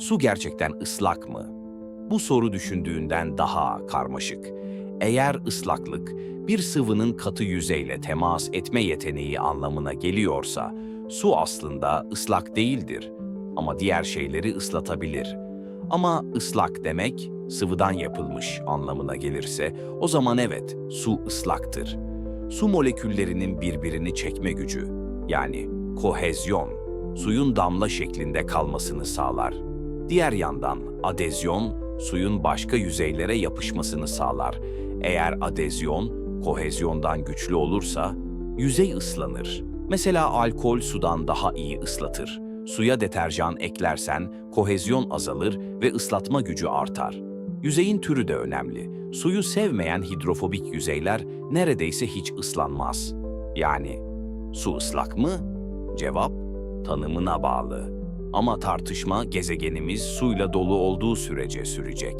Su gerçekten ıslak mı? Bu soru düşündüğünden daha karmaşık. Eğer ıslaklık bir sıvının katı yüzeyle temas etme yeteneği anlamına geliyorsa, su aslında ıslak değildir ama diğer şeyleri ıslatabilir. Ama ıslak demek sıvıdan yapılmış anlamına gelirse o zaman evet su ıslaktır. Su moleküllerinin birbirini çekme gücü yani kohezyon suyun damla şeklinde kalmasını sağlar. Diğer yandan adezyon suyun başka yüzeylere yapışmasını sağlar. Eğer adezyon kohezyondan güçlü olursa yüzey ıslanır. Mesela alkol sudan daha iyi ıslatır. Suya deterjan eklersen kohezyon azalır ve ıslatma gücü artar. Yüzeyin türü de önemli. Suyu sevmeyen hidrofobik yüzeyler neredeyse hiç ıslanmaz. Yani su ıslak mı? Cevap tanımına bağlı. Ama tartışma gezegenimiz suyla dolu olduğu sürece sürecek.